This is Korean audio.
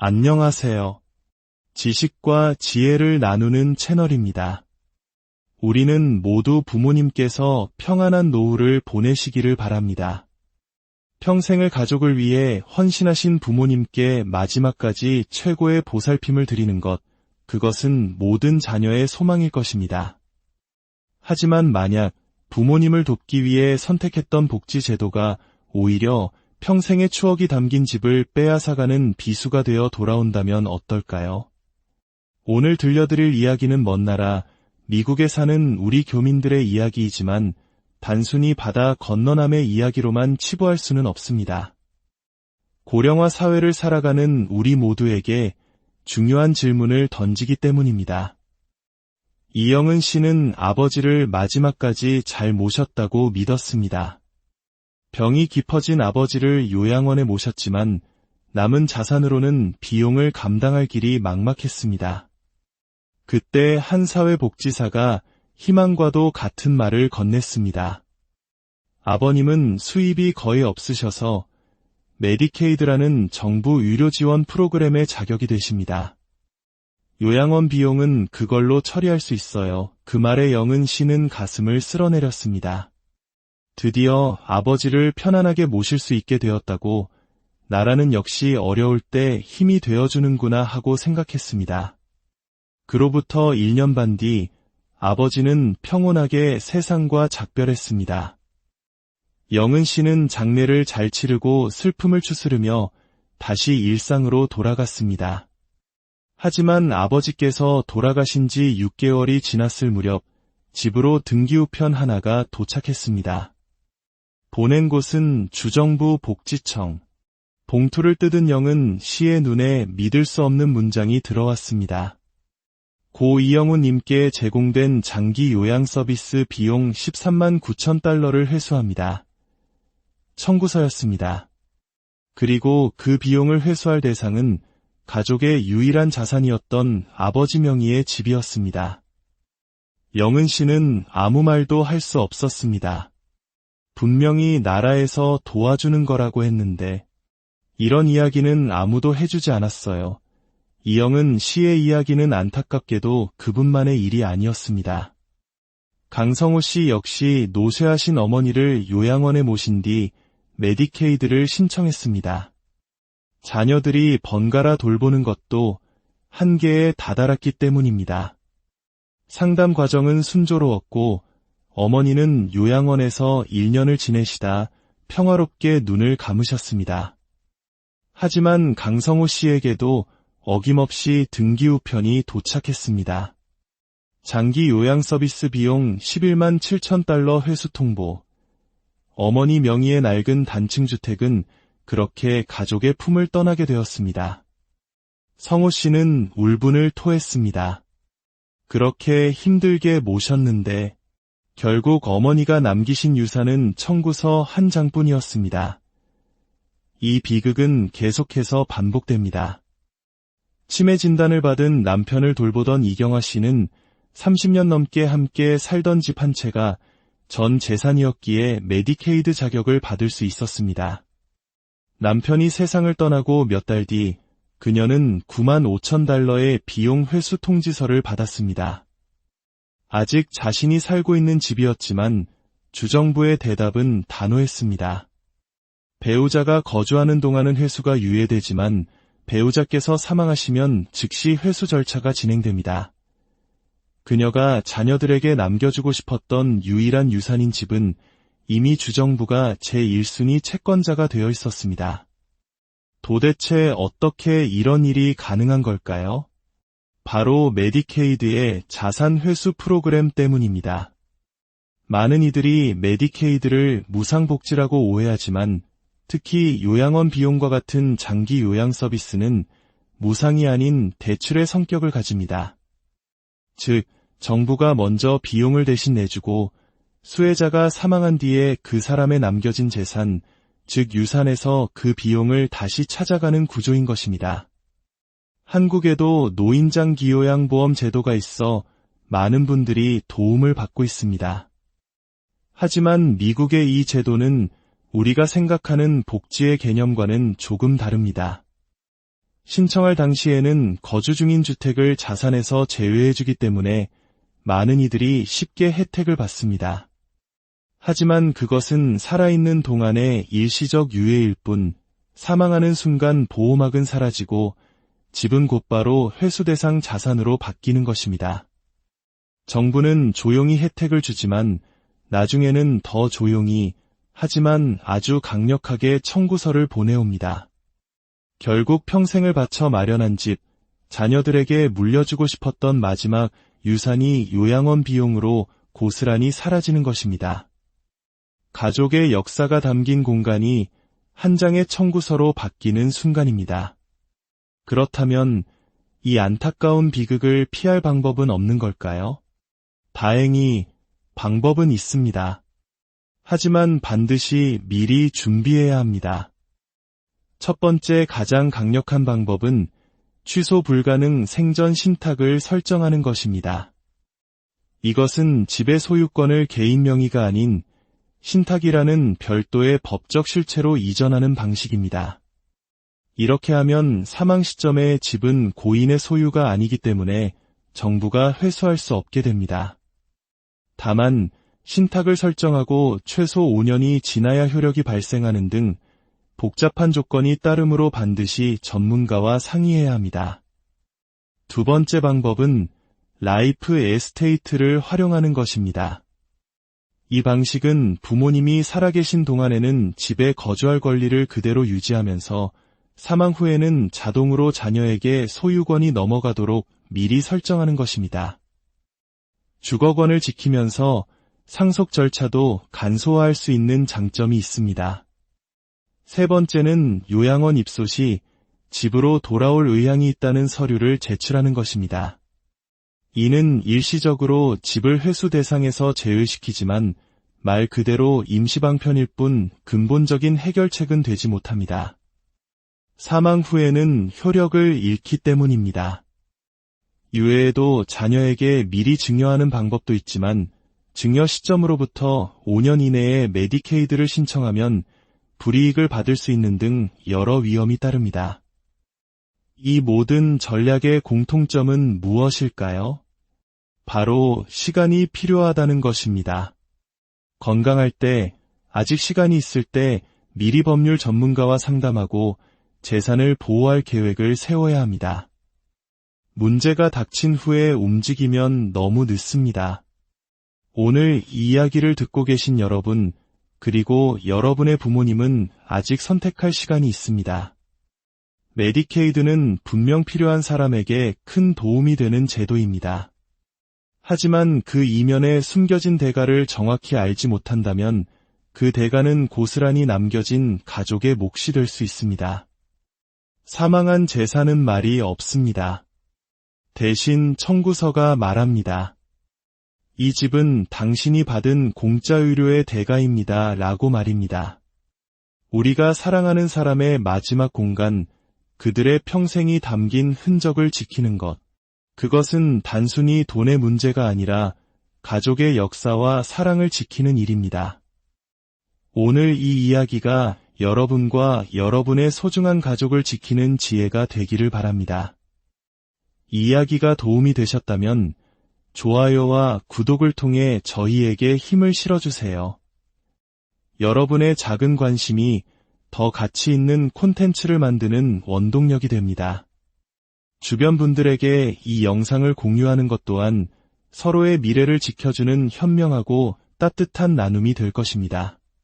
안녕하세요. 지식과 지혜를 나누는 채널입니다. 우리는 모두 부모님께서 평안한 노후를 보내시기를 바랍니다. 평생을 가족을 위해 헌신하신 부모님께 마지막까지 최고의 보살핌을 드리는 것, 그것은 모든 자녀의 소망일 것입니다. 하지만 만약 부모님을 돕기 위해 선택했던 복지 제도가 오히려 평생의 추억이 담긴 집을 빼앗아가는 비수가 되어 돌아온다면 어떨까요? 오늘 들려드릴 이야기는 먼 나라 미국에 사는 우리 교민들의 이야기이지만 단순히 바다 건너남의 이야기로만 치부할 수는 없습니다. 고령화 사회를 살아가는 우리 모두에게 중요한 질문을 던지기 때문입니다. 이영은 씨는 아버지를 마지막까지 잘 모셨다고 믿었습니다. 병이 깊어진 아버지를 요양원에 모셨지만 남은 자산으로는 비용을 감당할 길이 막막했습니다. 그때 한 사회복지사가 희망과도 같은 말을 건넸습니다. 아버님은 수입이 거의 없으셔서 메디케이드라는 정부 의료 지원 프로그램의 자격이 되십니다. 요양원 비용은 그걸로 처리할 수 있어요. 그 말에 영은 씨는 가슴을 쓸어내렸습니다. 드디어 아버지를 편안하게 모실 수 있게 되었다고 나라는 역시 어려울 때 힘이 되어주는구나 하고 생각했습니다. 그로부터 1년 반 뒤 아버지는 평온하게 세상과 작별했습니다. 영은 씨는 장례를 잘 치르고 슬픔을 추스르며 다시 일상으로 돌아갔습니다. 하지만 아버지께서 돌아가신 지 6개월이 지났을 무렵 집으로 등기우편 하나가 도착했습니다. 보낸 곳은 주정부 복지청. 봉투를 뜯은 영은 씨의 눈에 믿을 수 없는 문장이 들어왔습니다. 고 이영훈님께 제공된 장기 요양 서비스 비용 13만 9천 달러를 회수합니다. 청구서였습니다. 그리고 그 비용을 회수할 대상은 가족의 유일한 자산이었던 아버지 명의의 집이었습니다. 영은 씨는 아무 말도 할 수 없었습니다. 분명히 나라에서 도와주는 거라고 했는데 이런 이야기는 아무도 해주지 않았어요. 이영은 시의 이야기는 안타깝게도 그분만의 일이 아니었습니다. 강성호 씨 역시 노쇠하신 어머니를 요양원에 모신 뒤 메디케이드를 신청했습니다. 자녀들이 번갈아 돌보는 것도 한계에 다다랐기 때문입니다. 상담 과정은 순조로웠고 어머니는 요양원에서 1년을 지내시다 평화롭게 눈을 감으셨습니다. 하지만 강성호 씨에게도 어김없이 등기 우편이 도착했습니다. 장기 요양 서비스 비용 11만 7천 달러 회수 통보. 어머니 명의의 낡은 단층 주택은 그렇게 가족의 품을 떠나게 되었습니다. 성호 씨는 울분을 토했습니다. 그렇게 힘들게 모셨는데 결국 어머니가 남기신 유산은 청구서 한 장뿐이었습니다. 이 비극은 계속해서 반복됩니다. 치매 진단을 받은 남편을 돌보던 이경화 씨는 30년 넘게 함께 살던 집 한 채가 전 재산이었기에 메디케이드 자격을 받을 수 있었습니다. 남편이 세상을 떠나고 몇 달 뒤 그녀는 9만 5천 달러의 비용 회수 통지서를 받았습니다. 아직 자신이 살고 있는 집이었지만 주정부의 대답은 단호했습니다. 배우자가 거주하는 동안은 회수가 유예되지만 배우자께서 사망하시면 즉시 회수 절차가 진행됩니다. 그녀가 자녀들에게 남겨주고 싶었던 유일한 유산인 집은 이미 주정부가 제1순위 채권자가 되어 있었습니다. 도대체 어떻게 이런 일이 가능한 걸까요? 바로 메디케이드의 자산 회수 프로그램 때문입니다. 많은 이들이 메디케이드를 무상복지라고 오해하지만 특히 요양원 비용과 같은 장기 요양 서비스는 무상이 아닌 대출의 성격을 가집니다. 즉, 정부가 먼저 비용을 대신 내주고 수혜자가 사망한 뒤에 그 사람의 남겨진 재산, 즉 유산에서 그 비용을 다시 찾아가는 구조인 것입니다. 한국에도 노인장 기요양보험 제도가 있어 많은 분들이 도움을 받고 있습니다. 하지만 미국의 이 제도는 우리가 생각하는 복지의 개념과는 조금 다릅니다. 신청할 당시에는 거주 중인 주택을 자산에서 제외해주기 때문에 많은 이들이 쉽게 혜택을 받습니다. 하지만 그것은 살아있는 동안의 일시적 유예일 뿐 사망하는 순간 보호막은 사라지고 집은 곧바로 회수 대상 자산으로 바뀌는 것입니다. 정부는 조용히 혜택을 주지만 나중에는 더 조용히 하지만 아주 강력하게 청구서를 보내옵니다. 결국 평생을 바쳐 마련한 집, 자녀들에게 물려주고 싶었던 마지막 유산이 요양원 비용으로 고스란히 사라지는 것입니다. 가족의 역사가 담긴 공간이 한 장의 청구서로 바뀌는 순간입니다. 그렇다면 이 안타까운 비극을 피할 방법은 없는 걸까요? 다행히 방법은 있습니다. 하지만 반드시 미리 준비해야 합니다. 첫 번째 가장 강력한 방법은 취소 불가능 생전 신탁을 설정하는 것입니다. 이것은 집의 소유권을 개인 명의가 아닌 신탁이라는 별도의 법적 실체로 이전하는 방식입니다. 이렇게 하면 사망 시점에 집은 고인의 소유가 아니기 때문에 정부가 회수할 수 없게 됩니다. 다만 신탁을 설정하고 최소 5년이 지나야 효력이 발생하는 등 복잡한 조건이 따르므로 반드시 전문가와 상의해야 합니다. 두 번째 방법은 라이프 에스테이트를 활용하는 것입니다. 이 방식은 부모님이 살아계신 동안에는 집에 거주할 권리를 그대로 유지하면서 사망 후에는 자동으로 자녀에게 소유권이 넘어가도록 미리 설정하는 것입니다. 주거권을 지키면서 상속 절차도 간소화할 수 있는 장점이 있습니다. 세 번째는 요양원 입소 시 집으로 돌아올 의향이 있다는 서류를 제출하는 것입니다. 이는 일시적으로 집을 회수 대상에서 제외시키지만 말 그대로 임시방편일 뿐 근본적인 해결책은 되지 못합니다. 사망 후에는 효력을 잃기 때문입니다. 이외에도 자녀에게 미리 증여하는 방법도 있지만 증여 시점으로부터 5년 이내에 메디케이드를 신청하면 불이익을 받을 수 있는 등 여러 위험이 따릅니다. 이 모든 전략의 공통점은 무엇일까요? 바로 시간이 필요하다는 것입니다. 건강할 때, 아직 시간이 있을 때 미리 법률 전문가와 상담하고 재산을 보호할 계획을 세워야 합니다. 문제가 닥친 후에 움직이면 너무 늦습니다. 오늘 이 이야기를 듣고 계신 여러분, 그리고 여러분의 부모님은 아직 선택할 시간이 있습니다. 메디케이드는 분명 필요한 사람에게 큰 도움이 되는 제도입니다. 하지만 그 이면에 숨겨진 대가를 정확히 알지 못한다면 그 대가는 고스란히 남겨진 가족의 몫이 될 수 있습니다. 사망한 재산은 말이 없습니다. 대신 청구서가 말합니다. 이 집은 당신이 받은 공짜 의료의 대가입니다. 라고 말입니다. 우리가 사랑하는 사람의 마지막 공간, 그들의 평생이 담긴 흔적을 지키는 것. 그것은 단순히 돈의 문제가 아니라 가족의 역사와 사랑을 지키는 일입니다. 오늘 이 이야기가 여러분과 여러분의 소중한 가족을 지키는 지혜가 되기를 바랍니다. 이야기가 도움이 되셨다면 좋아요와 구독을 통해 저희에게 힘을 실어주세요. 여러분의 작은 관심이 더 가치 있는 콘텐츠를 만드는 원동력이 됩니다. 주변 분들에게 이 영상을 공유하는 것 또한 서로의 미래를 지켜주는 현명하고 따뜻한 나눔이 될 것입니다.